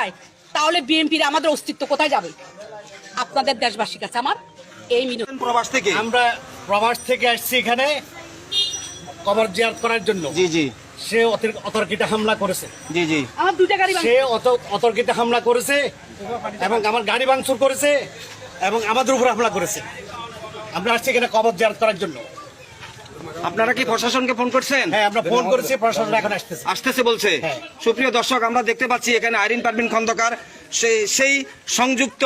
চায় তাহলে বিএনপির আমাদের অস্তিত্ব কোথায় যাবে? আপনাদের দেশবাসীর কাছে আমার এই মিনতি। প্রবাস থেকে। আমরা প্রবাস থেকে আসছি এখানে কবর জিয়ারত করার জন্য। জি জি। সে অতির- অতর্কিতে হামলা করেছে। জি জি। আমার দুইটা গাড়ি সে অত- অতর্কিতে হামলা করেছে এবং আমার গাড়ি ভাঙচুর করেছে এবং আমাদের উপর হামলা করেছে। আমরা আসছি এখানে কবর জিয়ারত করার জন্য। আপনারা কি প্রশাসনকে ফোন করছেন? হ্যাঁ আমরা ফোন করেছি প্রশাসন এখন আসতেছে। আসতেছে বলছে। হ্যাঁ। সুপ্রিয় দর্শক আমরা দেখতে পাচ্ছি এখানে আইরিন পারভিন খন্দকার সেই সেই সংযুক্ত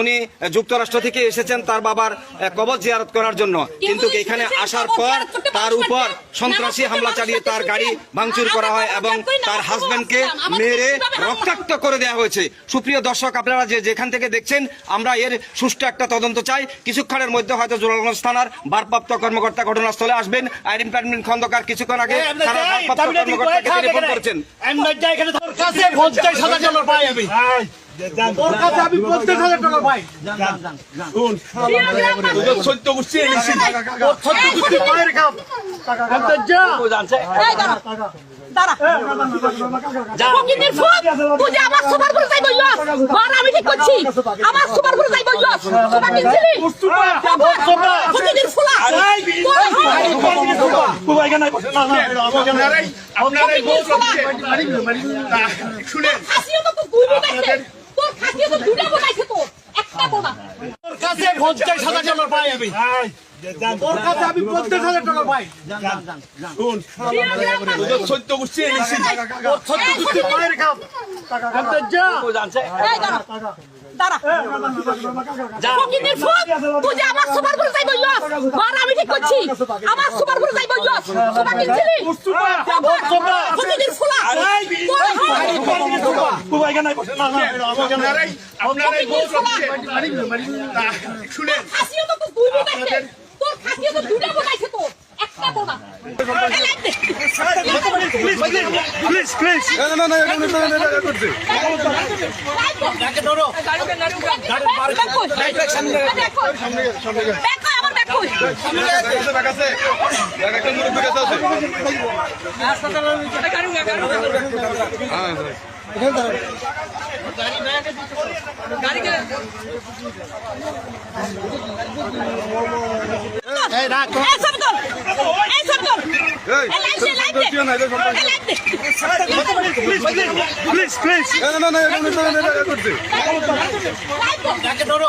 উনি যুক্তরাষ্ট্র থেকে এসেছেন তার বাবার কবর জিয়ারত করার জন্য। কিন্তু এখানে আসার পর তার উপর সন্ত্রাসী হামলা চালিয়ে তার গাড়ি ভাঙচুর করা হয় এবং তার হাজবেন্ডকে মেরে রক্তাক্ত করে দেওয়া হয়েছে। সুপ্রিয় দর্শক আপনারা যে যেখান থেকে দেখছেন আমরা এর সুষ্ঠু একটা তদন্ত চাই। কিছুক্ষণের মধ্যে হয়তো জোরালগঞ্জ থানার ভারপ্রাপ্ত কর্মকর্তা ঘটনাস্থলে আসবেন। আইরিন পারভিন খন্দকার কিছুক্ষণ আগে থানার ভারপ্রাপ্ত কর্মকর্তাকে টেলিফোন করেছেন। তোর কাছে আমি পঞ্চাশ হাজার ডলার পাই। সত্য গোষ্ঠী এনেছি সত্যি সত্যি পায়ের কাপ। আমার সুপার করে যাই বলল আমি ঠিক করছি। আমার সুপার করে যাই বলল। সুপার কিনছিলি? ফকিনের ফুলা তোর কাছে পঞ্চাশ হাজার ডলার পাই আমি তোর কাছে আমি পঞ্চাশ হাজার ডলার পাই সত্য গোষ্ঠী এনেছি তোর সত্যি সত্যি পায়ের কাপ এখন যা এই দাঁড়া দাঁড়া ফকিনের ফুক তুই যে আমার সুপার যাই আমি ঠিক করছি আমার সুপার করে যাই সুপার কিনছিলি ফুলা আপনারাই আপনারাই বউ করছে শুনেন খাসিও তো তুই বোনাইছে তোর খাসিও তো দুইটা বোনাইছে তোর একটা বোনা তাকে ধরো এই রাখ তাকে ধরো